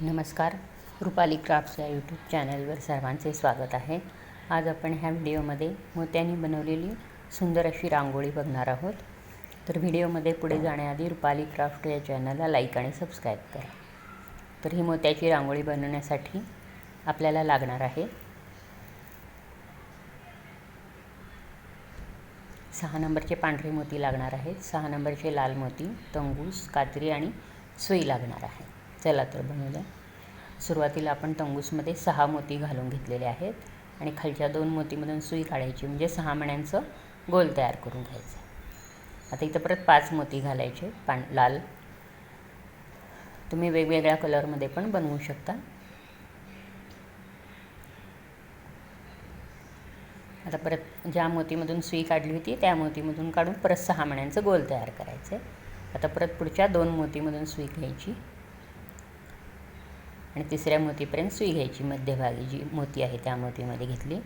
नमस्कार रुपाली क्राफ्ट्स या यूट्यूब चॅनलवर सर्वांचे स्वागत आहे. आज आपण ह्या व्हिडिओमध्ये मोत्याने बनवलेली सुंदर अशी रांगोळी बघणार आहोत. तर व्हिडिओमध्ये पुढे जाण्याआधी रुपाली क्राफ्ट या चॅनलला लाईक आणि सबस्क्राईब करा. तर ही मोत्याची रांगोळी बनवण्यासाठी आपल्याला लागणार आहे सहा नंबरचे पांढरे मोती लागणार आहेत. सहा नंबरचे लाल मोती तंगूस कात्री आणि सुई लागणार आहे. चला तर बनवूया. सुरुवातीला आपण तंगूसमध्ये सहा मोती घालून घेतलेले आहेत आणि खालच्या दोन मोतीमधून सुई काढायची म्हणजे सहा मण्यांचं गोल तयार करून घ्यायचं. आता इथं परत पाच मोती घालायचे पान लाल. तुम्ही वेगवेगळ्या कलरमध्ये पण बनवू शकता. आता परत ज्या मोतीमधून सुई काढली होती त्या मोतीमधून काढून परत सहा मण्यांचं गोल तयार करायचं आहे आता परत पुढच्या दोन मोतीमधून सुई घ्यायची. आणि तिसऱ्या मोतीपर्यंत सुई घ्यायची मध्यभागी जी मोती आहे त्या मोतीमध्ये घेतली.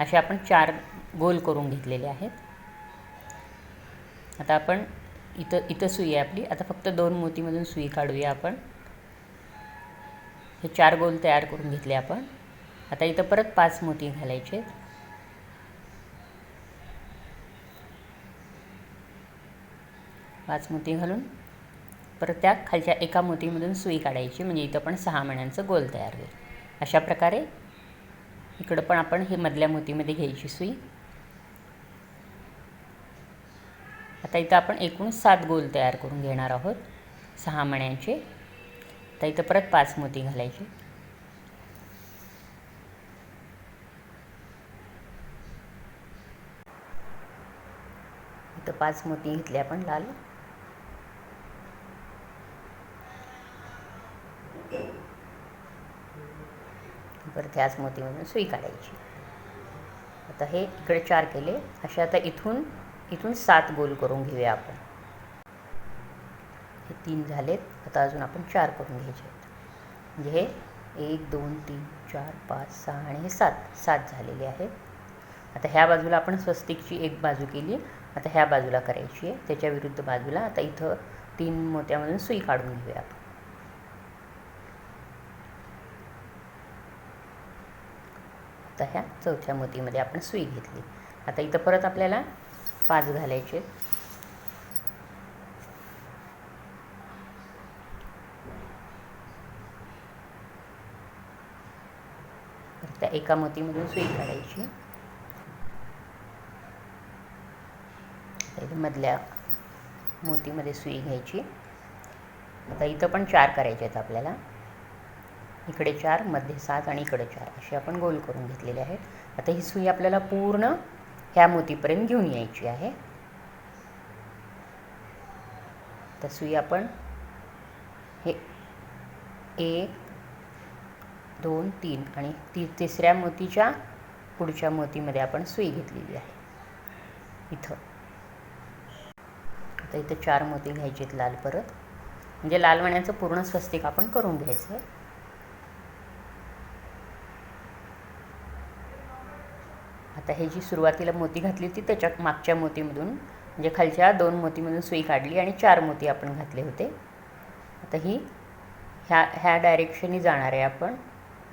असे आपण चार गोल करून घेतलेले आहेत. आता आपण इथं इथं सुई आहे आपली. आता फक्त दोन मोतीमधून सुई काढूया आपण. हे चार गोल तयार करून घेतले आपण. आता इथं परत पाच मोती घालायचे पाच मोती घालून परत त्या खालच्या एका मोतीमधून सुई काढायची म्हणजे इथं पण सहा मण्यांचं गोल तयार होईल. अशा प्रकारे इकडं पण आपण हे मधल्या मोतीमध्ये घ्यायची सुई. आता इथं आपण एकूण सात गोल तयार करून घेणार आहोत सहा मण्यांचे. आता इथं परत पाच मोती घालायचे. इथं पाच मोती घेतले आपण लाल. परत ह्याच मोतीमधून सुई काढायची आता हे इकडे चार केले. असे आता इथून इथून सात गोल करून घेऊया आपण. हे तीन झालेत. आता अजून आपण चार करून घ्यायचे आहेत. म्हणजे हे एक दोन तीन चार पाच सहा आणि हे सात. सात झालेले आहेत. आता ह्या बाजूला आपण स्वस्तिकची एक बाजू केली. आता ह्या बाजूला करायची आहे. त्याच्या विरुद्ध बाजूला आता इथं तीन मोत्यामधून सुई काढून घेऊया आपण. आता ह्या चौथ्या मोतीमध्ये आपण सुई घेतली. आता इथं परत आपल्याला पाच घालायचे. त्या एका मोतीमधून सुई काढायची. मधल्या मोतीमध्ये सुई घ्यायची. आता इथं पण चार करायचे आहेत आपल्याला. इकडे चारमध्ये सात आणि इकडे चार असे आपण गोल करून घेतलेले आहेत. आता ही सुई आपल्याला पूर्ण ह्या मोतीपर्यंत घेऊन यायची आहे. तर सुई आपण हे एक दोन तीन आणि ती तिसऱ्या मोतीच्या पुढच्या मोतीमध्ये आपण सुई घेतलेली आहे. इथं. आता इथं चार मोती घ्यायचे आहेत लाल परत. म्हणजे लाल मण्याचं पूर्ण स्वस्तिक आपण करून घ्यायचं आहे. आता हे जी सुरुवातीला मोती घातली होती त्याच्या मागच्या मोतीमधून म्हणजे खालच्या दोन मोतीमधून सुई काढली आणि चार मोती आपण घातले होते. आता ही ह्या ह्या डायरेक्शनी जाणार आहे आपण.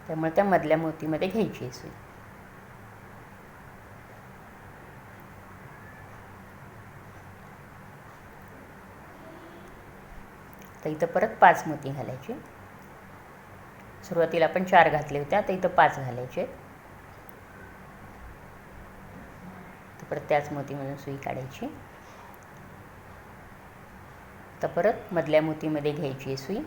त्यामुळे त्या मधल्या मोतीमध्ये घ्यायची आहे सुई. तर इथं परत पाच मोती घालायचे. सुरुवातीला आपण चार घातले होते आता इथं पाच घालायचे. परत त्याच मोतीमधून सुई काढायची. तर परत मधल्या मोतीमध्ये घ्यायची आहे सुई.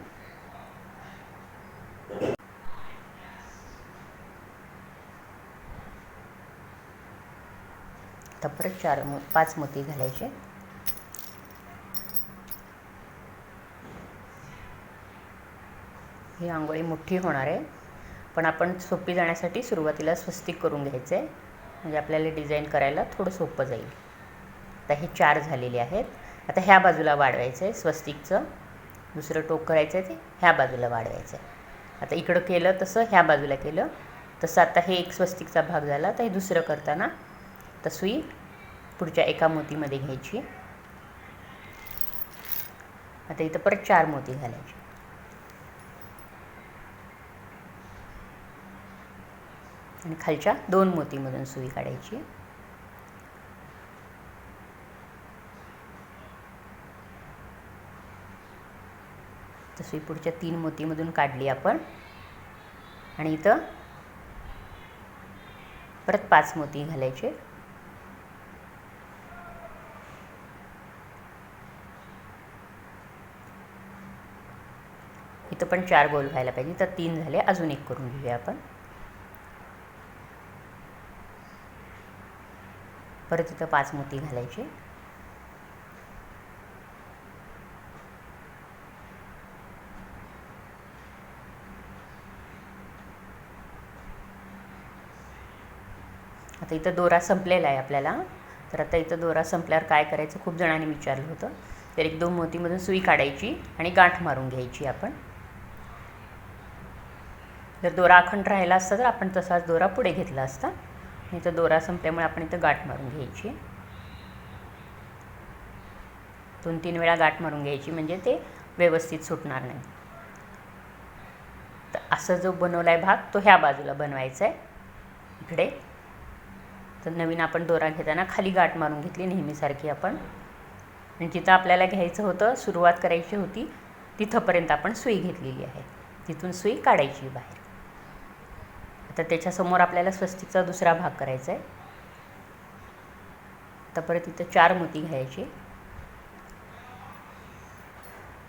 तर परत चार मो पाच मोती घालायचे. ही आंघोळी मोठी होणार आहे. पण आपण सोपी जाण्यासाठी सुरुवातीला स्वस्तिक करून घ्यायचं आहे म्हणजे आपल्याला डिझाईन करायला थोडं सोपं जाईल. आता हे चार झालेले आहेत. आता ह्या बाजूला वाढवायचं आहे स्वस्तिकचं. दुसरं टोक करायचं आहे ते ह्या बाजूला वाढवायचं आहे आता इकडं केलं तसं ह्या बाजूला केलं. तसं आता हे एक स्वस्तिकचा भाग झाला. तर हे दुसरं करताना तर सुई पुढच्या एका मोतीमध्ये घ्यायची. आता इथं परत चार मोती घालायचे. आणि खालच्या दोन मोतीमधून सुई काढायची. तर सुई पुढच्या तीन मोतीमधून काढली आपण. आणि इथं परत पाच मोती घालायचे. इथं पण चार गोल व्हायला पाहिजे. तर तीन झाले. अजून एक करून घेऊया आपण. परत इथं पाच मोती घालायचे. आता इथं दोरा संपलेला आहे आपल्याला. तर आता इथं दोरा संपल्यावर काय करायचं खूप जणांनी विचारलं होतं. तर एक दोन मोतीमधून सुई काढायची आणि गाठ मारून घ्यायची आपण. जर दोरा अखंड राहिला असता तर आपण तसाच दोरा पुढे घेतला असता. इथं दोरा संपल्यामुळे आपण इथं गाठ मारून घ्यायची. दोन तीन वेळा गाठ मारून घ्यायची म्हणजे ते व्यवस्थित सुटणार नाही. तर असं जो बनवला आहे भाग तो ह्या बाजूला बनवायचा आहे इकडे. तर नवीन आपण दोरा घेताना खाली गाठ मारून घेतली नेहमीसारखी आपण. आणि जिथं आपल्याला घ्यायचं होतं सुरुवात करायची होती तिथंपर्यंत आपण सुई घेतलेली आहे. तिथून सुई काढायची बाहेर. आता त्याच्यासमोर आपल्याला स्वस्तिकचा दुसरा भाग करायचा आहे तर परत इथं चार मोती घ्यायची.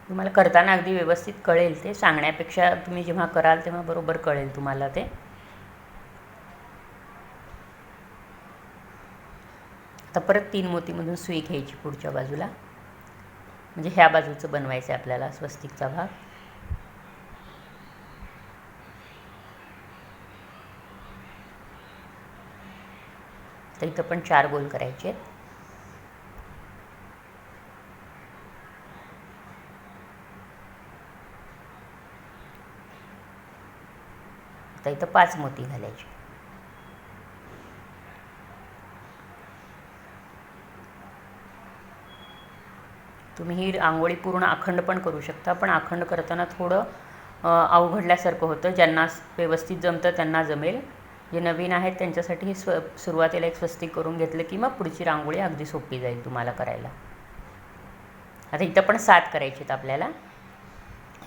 तुम्हाला करताना अगदी व्यवस्थित कळेल ते. सांगण्यापेक्षा तुम्ही जेव्हा कराल तेव्हा बरोबर कळेल तुम्हाला ते. आता परत तीन मोतीमधून सुई घ्यायची पुढच्या बाजूला. म्हणजे ह्या बाजूचं बनवायचं आहे आपल्याला स्वस्तिकचा भाग. तर इथं पण चार गोल करायचे आहेत. आता इथं पाच मोती घालायचे. तुम्ही ही आंघोळी पूर्ण अखंड पण करू शकता पण अखंड करताना थोडं अवघडल्यासारखं होतं. ज्यांना व्यवस्थित जमतं त्यांना जमेल. जे नवीन आहेत त्यांच्यासाठी हे स्व सुरुवातीला एक स्वस्तिक करून घेतलं की मग पुढची रांगोळी अगदी सोपी जाईल तुम्हाला करायला. आता इथं पण सात करायचे आहेत आपल्याला.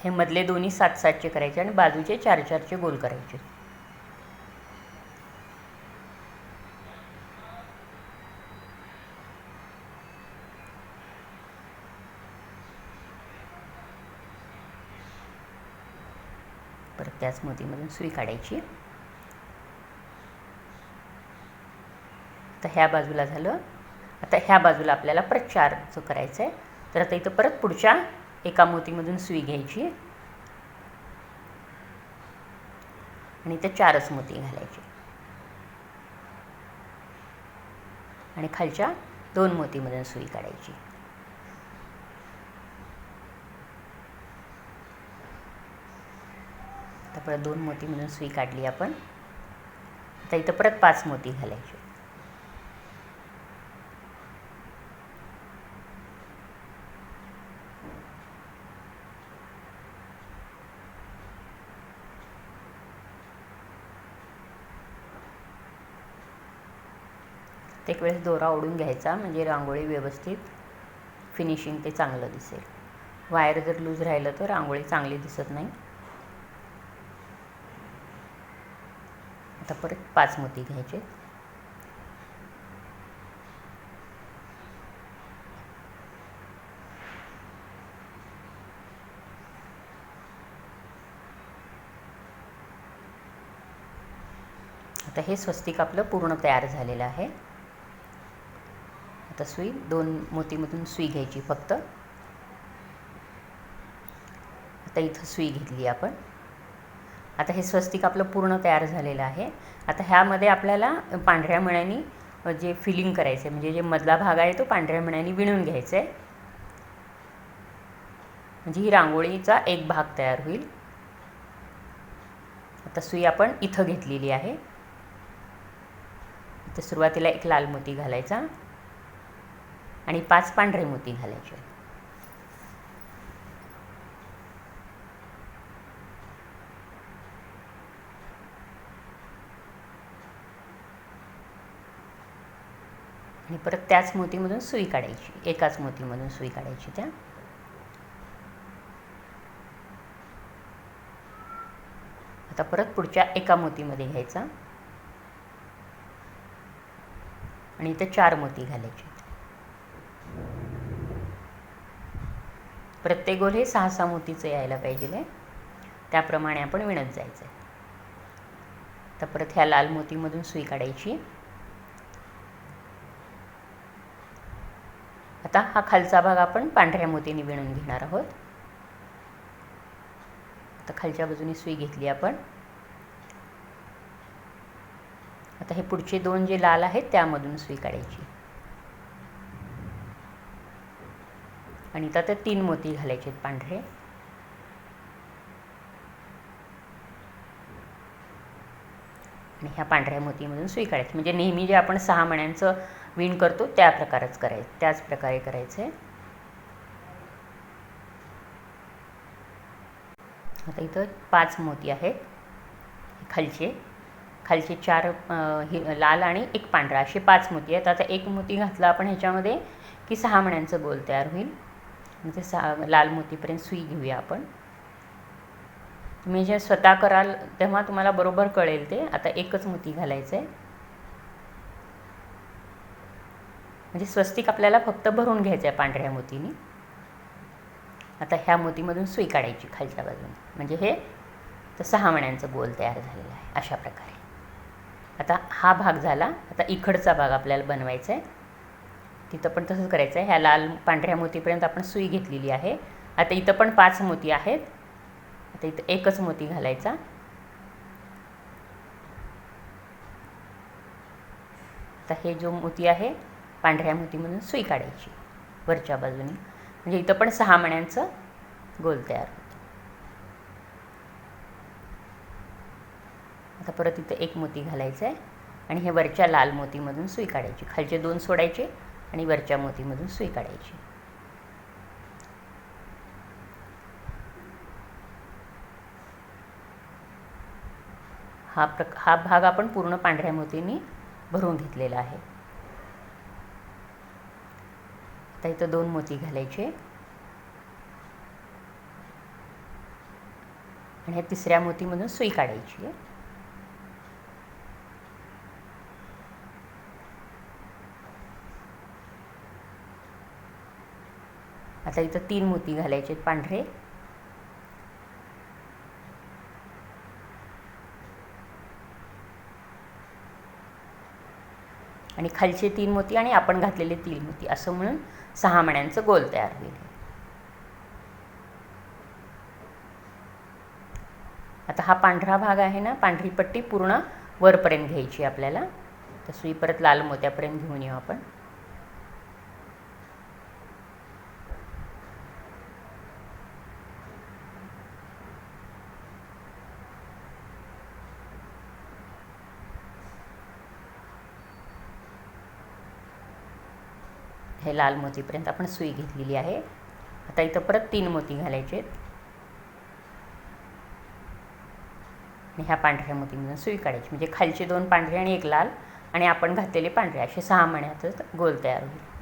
हे मधले दोन्ही सात सातचे करायचे आणि बाजूचे चार चारचे गोल करायचे. परत त्याच मोतीमधून सुई काढायची. आता ह्या बाजूला झालं. आता ह्या बाजूला आपल्याला परत जो करायचं आहे तर आता इथं परत पुढच्या एका मोतीमधून सुई घ्यायची. आणि इथं चारच मोती घालायची. आणि खालच्या दोन मोतीमधून सुई काढायची. आता परत दोन मोतीमधून सुई काढली आपण. आता इथं परत पाच मोती घालायचे. एक वेळेस दोरा ओढून घ्यायचा म्हणजे रांगोळी व्यवस्थित फिनिशिंग ते चांगलं दिसेल. वायर जर लूज राहिलं तर रांगोळी चांगली दिसत नाही. आता परत पाच मोती घ्यायचे. आता हे स्वस्तिक आपलं पूर्ण तयार झालेलं आहे. आता सुई दोन मोतीमधून सुई घ्यायची फक्त. आता इथं सुई घेतली आपण. आता हे स्वस्तिक आपलं पूर्ण तयार झालेलं आहे. आता ह्यामध्ये आपल्याला पांढऱ्या मण्यानी जे फिलिंग करायचं आहे म्हणजे जे मधला भाग आहे तो पांढऱ्या मण्यानी विणून घ्यायचा आहे म्हणजे ही रांगोळीचा एक भाग तयार होईल. आता सुई आपण इथं घेतलेली आहे. तर सुरुवातीला एक लाल मोती घालायचा. आणि पाच पांढरे मोती घालायचे. आहेत आणि परत त्याच मोतीमधून सुई काढायची. एकाच मोतीमधून सुई काढायची त्या. आता परत पुढच्या एका मोतीमध्ये घ्यायचा. आणि इथं चार मोती घालायचे. प्रत्येक गोल हे सहा सहा मोतीचं यायला पाहिजे त्याप्रमाणे आपण विणत जायचं आहे तर परत ह्या लाल मोतीमधून सुई काढायची. आता हा खालचा भाग आपण पांढऱ्या मोतीने विणून घेणार आहोत. आता खालच्या बाजूने सुई घेतली आपण. आता हे पुढचे दोन जे लाल आहेत त्यामधून सुई काढायची. आणि त्यात तीन मोती घालायचे आहेत पांढरे. आणि ह्या पांढऱ्या मोतीमधून सुई काढायची म्हणजे नेहमी जे आपण सहा मण्यांचं विण करतो त्या प्रकारच करायचं त्याच प्रकारे करायचं. आहे आता इथं पाच मोती आहेत. खालचे. खालचे चार हे लाल आणि एक पांढरा. असे पाच मोती आहेत. आता एक मोती घातला आपण ह्याच्यामध्ये की सहा मण्यांचं गोल तयार होईल. म्हणजे सा लाल मोतीपर्यंत सुई घेऊया आपण. तुम्ही जे स्वतः कराल तेव्हा तुम्हाला बरोबर कळेल ते. आता एकच मोती घालायचं आहे म्हणजे स्वस्तिक आपल्याला फक्त भरून घ्यायचं आहे पांढऱ्या मोतीने. आता ह्या मोतीमधून सुई काढायची खालच्या बाजूने. म्हणजे हे तर सहा मण्यांचं गोल तयार झालेलं आहे अशा प्रकारे. आता हा भाग झाला. आता इकडचा भाग आपल्याला बनवायचा आहे तिथं पण तसंच करायचं आहे. ह्या लाल पांढऱ्या मोतीपर्यंत आपण सुई घेतलेली आहे. आता इथं पण पाच मोती आहेत. आता इथं एकच मोती घालायचा. आता हे जो मोती आहे पांढऱ्या मोतीमधून सुई काढायची वरच्या बाजूने. म्हणजे इथं पण सहा मण्यांचं गोल तयार होतं. आता परत इथं एक मोती घालायचं आहे. आणि हे वरच्या लाल मोतीमधून सुई काढायची. खालचे दोन सोडायचे. आणि वरच्या मोतीमधून सुई काढायची. हा प्रक हा भाग आपण पूर्ण पांढऱ्या मोतीने भरून घेतलेला आहे. आता इथं दोन मोती घालायचे. आणि ह्या तिसऱ्या मोतीमधून सुई काढायची. आहे आता इथं तीन मोती घालायचे पांढरे. आणि खालचे तीन मोती आणि आपण घातलेले तीन मोती असं म्हणून सहा मण्यांचं गोल तयार होईल. आता हा पांढरा भाग आहे ना पांढरी पट्टी पूर्ण वरपर्यंत घ्यायची आपल्याला. तर सुई परत लाल मोत्यापर्यंत घेऊन येऊ आपण. लाल मोतीपर्यंत आपण सुई घेतलेली आहे. आता इथं परत तीन मोती घालायचे आणि ह्या पांढऱ्या मोतीमधून सुई काढायची. म्हणजे खालचे दोन पांढरे आणि एक लाल आणि आपण घातलेले पांढरे. असे सहा महिन्यातच गोल तयार होईल.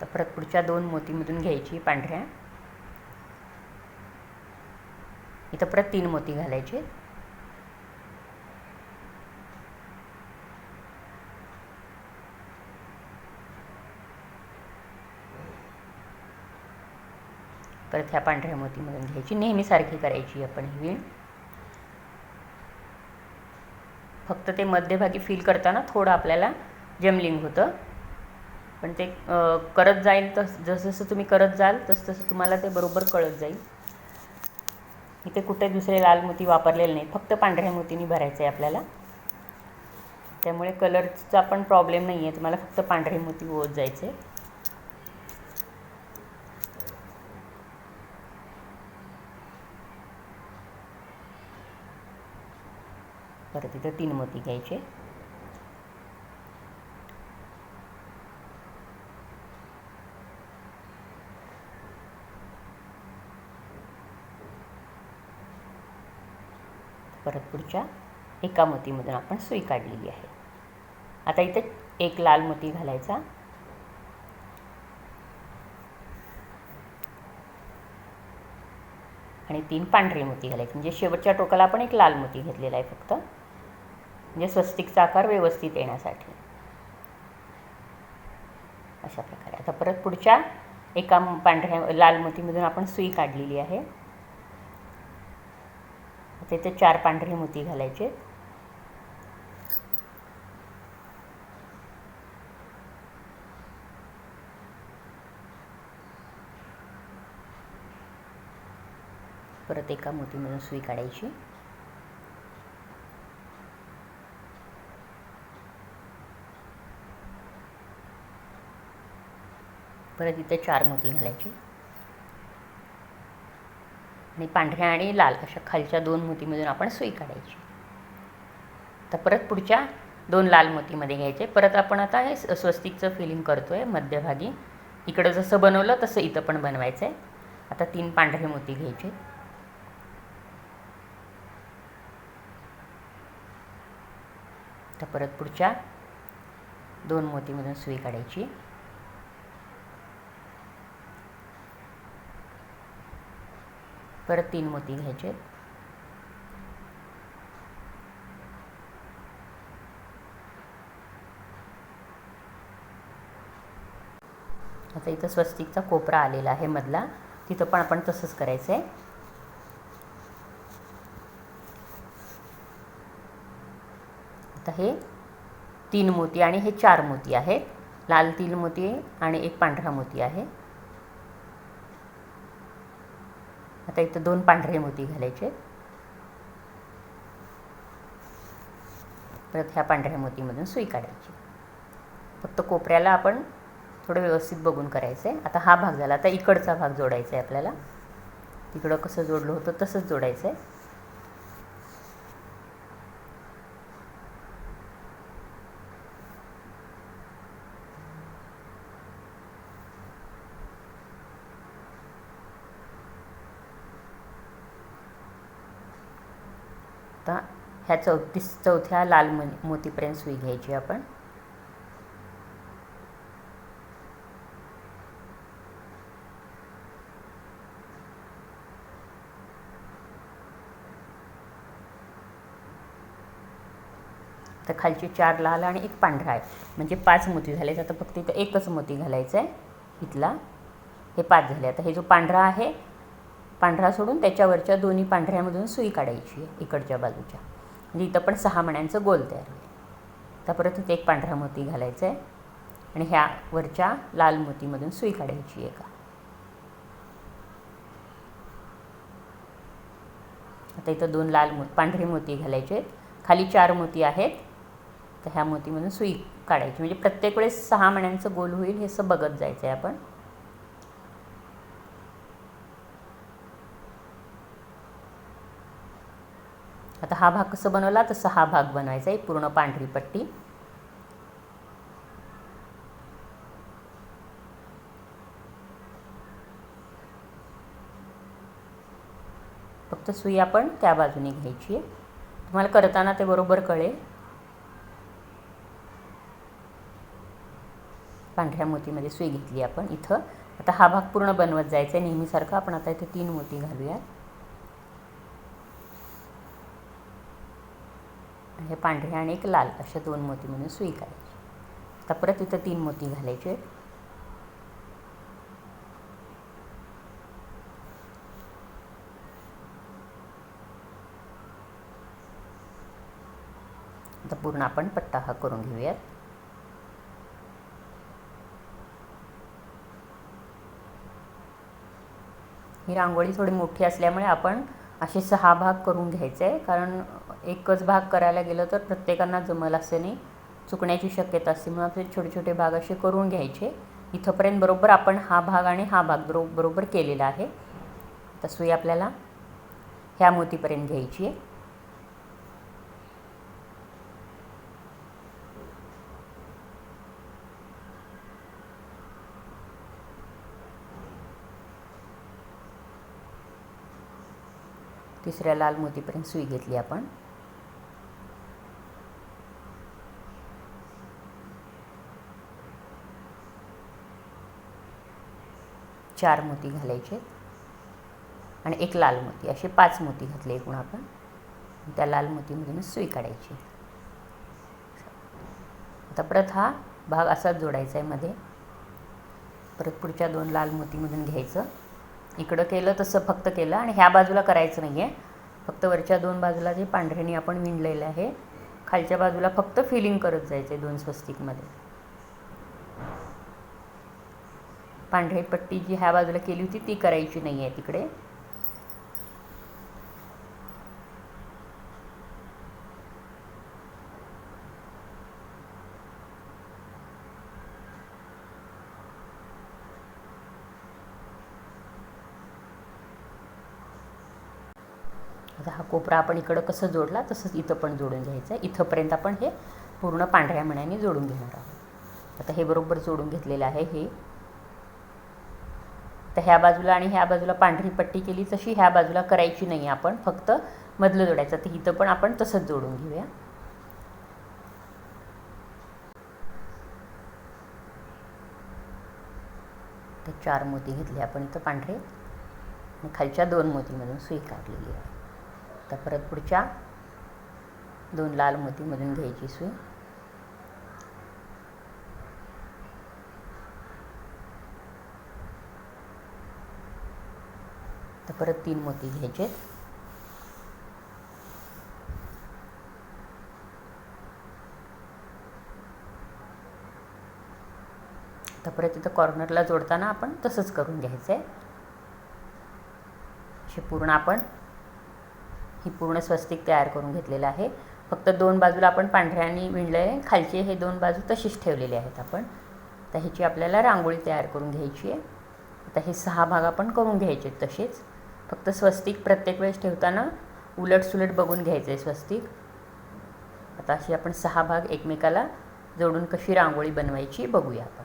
तर परत पुढच्या दोन मोतीमधून घ्यायची पांढऱ्या. इथं परत तीन मोती घालायचे परत ह्या पांढऱ्या मोतीमधून घ्यायची. नेहमीसारखी करायची आपण ही विण फक्त ते मध्यभागी फील करताना थोडं आपल्याला जमलिंग होतं. पण ते करत जाईल तस जसजसं तुम्ही करत जाल तसं तसं तुम्हाला ते बरोबर कळत जाईल. इथे कुठे दुसरे लाल मोती वापरलेले नाही फक्त पांढऱ्या मोतीने भरायचं आहे आपल्याला. त्यामुळे कलरचा पण प्रॉब्लेम नाही आहे तुम्हाला फक्त पांढरे मोती ओत जायचे. परत इथं तीन मोती घ्यायचे. परत पुढच्या एका मोतीमधून आपण सुई काढलेली आहे. आता इथे एक लाल मोती घालायचा. आणि तीन पांढरे मोती घालायचे. म्हणजे शेवटच्या टोकाला आपण एक लाल मोती घेतलेला आहे फक्त. म्हणजे स्वस्तिकचा आकार व्यवस्थित येण्यासाठी. अशा प्रकारे. आता परत पुढच्या एका पांढऱ्या लाल मोतीमधून आपण सुई काढलेली आहे. तिथे चार पांढरे मोती घालायचे. परत एका मोतीमधून सुई काढायची. परत इथे चार मोती घालायचे. आणि पांढऱ्या आणि लाल अशा खालच्या दोन मोतीमधून आपण सुई काढायची. तर परत पुढच्या दोन लाल मोतीमध्ये घ्यायचे. परत आपण आता हे स्वस्तिकचं फिलिंग करतो आहे मध्यभागी. इकडं जसं बनवलं तसं इथं पण बनवायचं आहे आता तीन पांढरे मोती घ्यायचे. तर परत पुढच्या दोन मोतीमधून सुई काढायची. परत तीन मोती घ्यायचे. आता इथं स्वस्तिकचा कोपरा आलेला आहे मधला. तिथं पण आपण तसंच करायचं आहे आता हे तीन मोती आणि हे चार मोती आहेत. लाल तीन मोती आणि एक पांढरा मोती आहे. आता इथं दोन पांढरे मोती घालायचे. परत ह्या पांढऱ्या मोतीमधून सुई काढायची. फक्त कोपऱ्याला आपण थोडं व्यवस्थित बघून करायचं आहे आता हा भाग झाला. आता इकडचा भाग जोडायचा आहे आपल्याला. तिकडं कसं जोडलं होतं तसंच जोडायचं आहे आता ह्या चौतीस चौथ्या लाल म मोतीपर्यंत सुई घ्यायची आपण. तर खालचे चार लाल आणि एक पांढरा आहे. म्हणजे पाच मोती झाले आता फक्त इथं एकच मोती घालायचं आहे इथला. हे पाच झाले. आता हे जो पांढरा आहे पांढरा सोडून त्याच्यावरच्या दोन्ही पांढऱ्यामधून सुई काढायची आहे इकडच्या बाजूच्या. म्हणजे इथं पण सहा मण्यांचं गोल तयार होईल. आता परत इथे एक पांढरा मोती घालायचा आहे आणि ह्या वरच्या लाल मोतीमधून सुई काढायची एका. आता इथं दोन लाल मो पांढरे मोती घालायचे आहेत. खाली चार मोती आहेत. तर ह्या मोतीमधून सुई काढायची. म्हणजे प्रत्येक वेळेस सहा मण्यांचं गोल होईल हे असं बघत जायचं आहे आपण. आता हा भाग कसं बनवला? तसं हा भाग बनवायचा आहे पूर्ण पांढरी पट्टी. फक्त सुई आपण त्या बाजूने घ्यायची आहे. तुम्हाला करताना ते बरोबर कळेल. पांढऱ्या मोतीमध्ये सुई घेतली आपण इथं. आता हा भाग पूर्ण बनवत जायचा आहे नेहमीसारखा आपण आता इथे तीन मोती घालूयात. हे पांढरे आणि एक लाल अशा दोन मोतीमधून सुई काढायची आता परत इथं तीन मोती घालायचे. आता पूर्ण आपण पट्टा हा करून घेऊयात. ही रांगोळी थोडी मोठी असल्यामुळे आपण असे सहा भाग करून घ्यायचे आहे कारण एकच भाग करायला गेलं तर प्रत्येकांना जमल असे नाही. चुकण्याची शक्यता असते म्हणून आपले छोटे छोटे भाग असे करून घ्यायचे. इथंपर्यंत बरोबर आपण हा भाग आणि हा भाग बरो बरोबर केलेला आहे. तर सुई आपल्याला ह्या मोतीपर्यंत घ्यायची आहे. तिसऱ्या लाल मोतीपर्यंत सुई घेतली आपण. चार मोती घालायचे. आणि एक लाल मोती असे पाच मोती घातले एकूण आपण. त्या लाल मोतीमधूनच सुई काढायची. आता परत हा भाग असाच जोडायचा आहे मध्ये. परत पुढच्या दोन लाल मोतीमधून घ्यायचं. इकडं केलं तसं फक्त केलं आणि ह्या बाजूला करायचं नाही आहे फक्त वरच्या दोन बाजूला जे पांढऱ्याने आपण विणलेलं आहे खालच्या बाजूला फक्त फिलिंग करत जायचं आहे दोन स्वस्तिकमध्ये. पांढरी पट्टी जी ह्या बाजूला केली होती ती करायची नाही आहे तिकडे आता हा कोपरा आपण इकडं कसं जोडला तसंच इथं पण जोडून घ्यायचं आहे. इथंपर्यंत आपण हे पूर्ण पांढऱ्या मण्याने जोडून घेणार आहोत. आता हे बरोबर जोडून घेतलेलं आहे हे. तर ह्या बाजूला आणि ह्या बाजूला पांढरी पट्टी केली तशी ह्या बाजूला करायची नाही आपण फक्त मधलं जोडायचं. तर इथं पण आपण तसंच जोडून घेऊया. तर चार मोती घेतले आपण इथं पांढरे. आणि खालच्या दोन मोतीमधून सुई काढलेली आहे. तर परत पुढच्या दोन लाल मोतीमधून घ्यायची सुई. तर परत तीन मोती घ्यायचे. तर परत तिथं कॉर्नरला जोडताना आपण तसंच करून घ्यायचं आहे असे पूर्ण आपण ही पूर्ण स्वस्तिक तयार करून घेतलेलं आहे. फक्त दोन बाजूला आपण पांढऱ्याने विणलं आहे खालचे हे दोन बाजू तशीच ठेवलेले आहेत आपण. तर ह्याची आपल्याला रांगोळी तयार करून घ्यायची आहे. आता हे सहा भाग आपण करून घ्यायचे तसेच. फक्त स्वस्तिक प्रत्येक वेळेस ठेवताना उलट सुलट बघून घ्यायचं आहे स्वस्तिक. आता अशी आपण सहा भाग एकमेकाला जोडून कशी रांगोळी बनवायची बघूया आपण.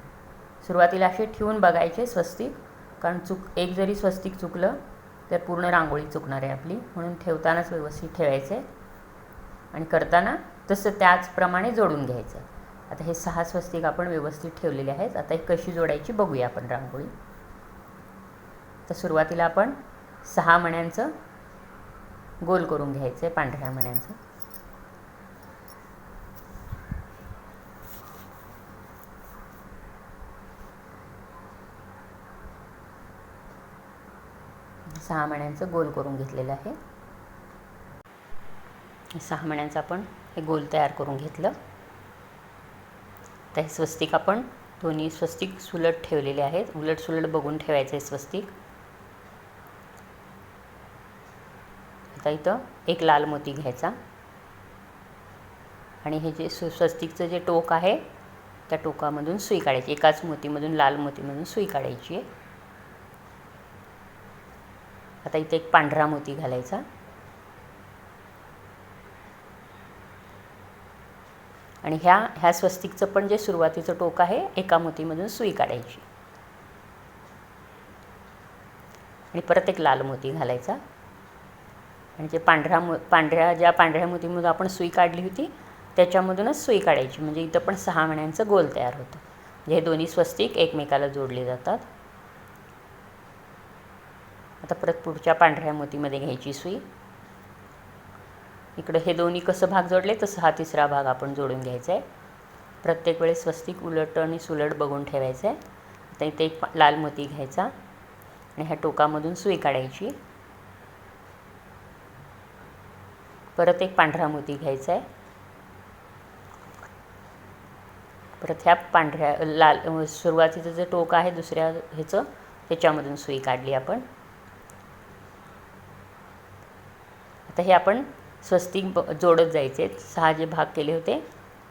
सुरुवातीला असे ठेवून बघायचे स्वस्तिक. कारण चूक एक जरी स्वस्तिक चुकलं तर पूर्ण रांगोळी चुकणार आहे आपली. म्हणून ठेवतानाच व्यवस्थित ठेवायचं. आहे आणि करताना तसं त्याचप्रमाणे जोडून घ्यायचं. आता हे सहा स्वस्तिक आपण व्यवस्थित ठेवलेले आहेत. आता हे कशी जोडायची बघूया आपण रांगोळी. तर सुरुवातीला आपण सहा मण्यांचं गोल करून घ्यायचं आहे पांढऱ्या मण्यांचं. सहा मण्यांचं गोल करून घेतलेलं आहे. सहा मण्यांचं आपण हे गोल तयार करून घेतलं. तर हे स्वस्तिक आपण दोन्ही स्वस्तिक सुलट ठेवलेले आहेत. उलट सुलट बघून ठेवायचं आहे स्वस्तिक. आता इथं एक लाल मोती घ्यायचा. आणि हे जे सु स्वस्तिकचं जे टोक आहे त्या टोकामधून सुई काढायची. एकाच मोतीमधून लाल मोतीमधून सुई काढायची आहे. आता इथे एक पांढरा मोती घालायचा. आणि ह्या ह्या स्वस्तिकचं पण जे सुरुवातीचं टोक आहे एका मोतीमधून सुई काढायची. आणि परत एक लाल मोती घालायचा. आणि जे पांढऱ्या मो पांढऱ्या ज्या पांढऱ्या मोतीमधून आपण सुई काढली होती त्याच्यामधूनच सुई काढायची. म्हणजे इथं पण सहा महिन्यांचं गोल तयार होतं. म्हणजे हे दोन्ही स्वस्तिक एकमेकाला जोडले जातात. आता परत पुढच्या पांढऱ्या मोतीमध्ये घ्यायची सुई. इकडं हे दोन्ही कसं भाग जोडले तसं हा तिसरा भाग आपण जोडून घ्यायचा आहे प्रत्येक वेळेस स्वस्तिक उलट आणि सुलट बघून ठेवायचं आहे आता इथे एक लाल मोती घ्यायचा आणि ह्या टोकामधून सुई काढायची. परत एक पांढरा मोती घ्यायचा आहे परत ह्या पांढऱ्या लाल सुरुवातीचं जे टोक आहे दुसऱ्या ह्याचं त्याच्यामधून सुई काढली आपण. आता हे आपण स्वस्तिक ब जोडत जायचे. सहा जे भाग केले होते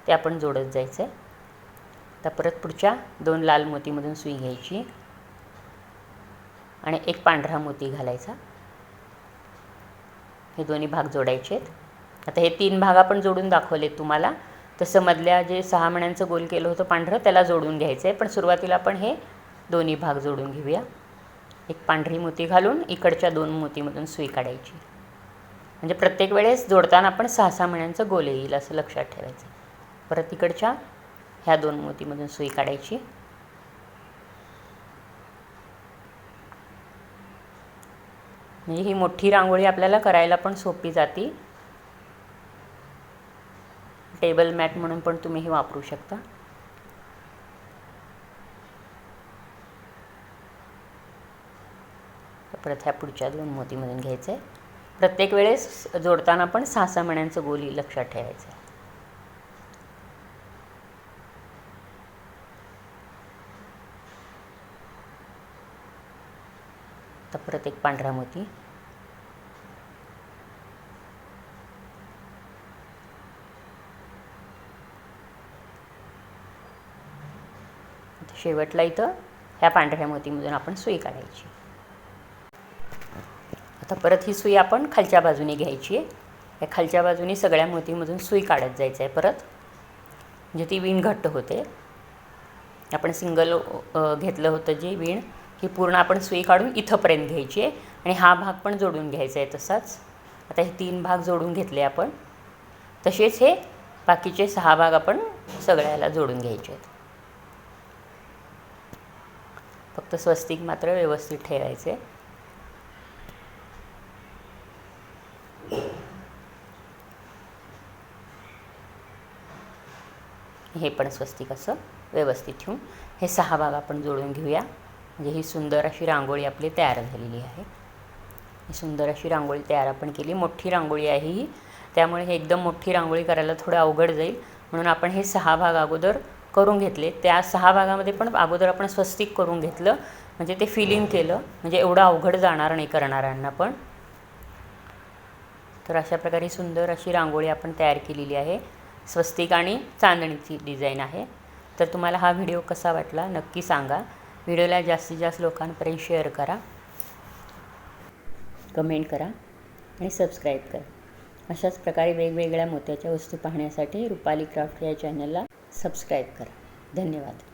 ते आपण जोडत जायचे. आता परत पुढच्या दोन लाल मोतीमधून सुई घ्यायची. आणि एक पांढरा मोती घालायचा. हे दोन्ही भाग जोडायचे आहेत. आता हे तीन भाग आपण जोडून दाखवले तुम्हाला. तसं मधल्या जे सहा महिन्यांचं गोल केलं होतं पांढरं त्याला जोडून घ्यायचं आहे. पण सुरुवातीला आपण हे दोन्ही भाग जोडून घेऊया. एक पांढरी मोती घालून इकडच्या दोन मोतीमधून सुई काढायची. म्हणजे प्रत्येक वेळेस जोडताना आपण सहा सहा महिन्यांचं गोल येईल असं लक्षात ठेवायचं. परत तिकडच्या ह्या दोन मोतीमधून सुई काढायची. म्हणजे ही मोठी रांगोळी आपल्याला करायला पण सोपी जाती. टेबल मॅट म्हणून पण तुम्ही हे वापरू शकता. परत ह्या पुढच्या दोन मोतीमधून घ्यायचं. आहे प्रत्येक वेळेस जोडताना पण सहा सहा मण्यांचं गोली लक्षात ठेवायचं. आहे आता परत एक पांढरा मोती. शेवटला इथं ह्या पांढऱ्या मोतीमधून आपण सुई काढायची. आता परत ही सुई आपण खालच्या बाजूने घ्यायची आहे. या खालच्या बाजूने सगळ्या मोतीमधून सुई काढत जायचं आहे परत. म्हणजे ती वीण घट्ट होते. आपण सिंगल घेतलं होतं जी वीण ही पूर्ण आपण सुई काढून इथंपर्यंत घ्यायची आहे. आणि हा भाग पण जोडून घ्यायचा आहे तसाच. आता हे तीन भाग जोडून घेतले आपण. तसेच हे बाकीचे सहा भाग आपण सगळ्याला जोडून घ्यायचे आहेत. फक्त स्वस्तिक मात्र व्यवस्थित ठेवायचे. हे पण स्वस्तिक असं व्यवस्थित ठेवून हे सहा भाग आपण जोडून घेऊया. म्हणजे ही सुंदर अशी रांगोळी आपली तयार झालेली आहे. ही सुंदर अशी रांगोळी तयार आपण केली. मोठी रांगोळी आहे ही. त्यामुळे हे एकदम मोठी रांगोळी करायला थोडं अवघड जाईल. म्हणून आपण हे सहा भाग अगोदर करून घेतले. त्या सहा भागामध्ये पण अगोदर आपण स्वस्तिक करून घेतलं. म्हणजे ते फिलिंग केलं. म्हणजे एवढं अवघड जाणार नाही करणाऱ्यांना पण. तर अशा प्रकारे सुंदर अशी रांगोळी आपण तयार केलेली आहे. स्वस्तिक आणि चांदणीची डिझाईन आहे. तर तुम्हाला हा व्हिडिओ कसा वाटला नक्की सांगा. व्हिडिओला जास्तीत जास्त लोकांपर्यंत शेअर करा. कमेंट करा आणि सबस्क्राईब करा. अशाच प्रकारे वेगवेगळ्या मोत्याच्या वस्तू पाहण्यासाठी रुपाली क्राफ्ट या चॅनलला सबस्क्राईब करा. धन्यवाद.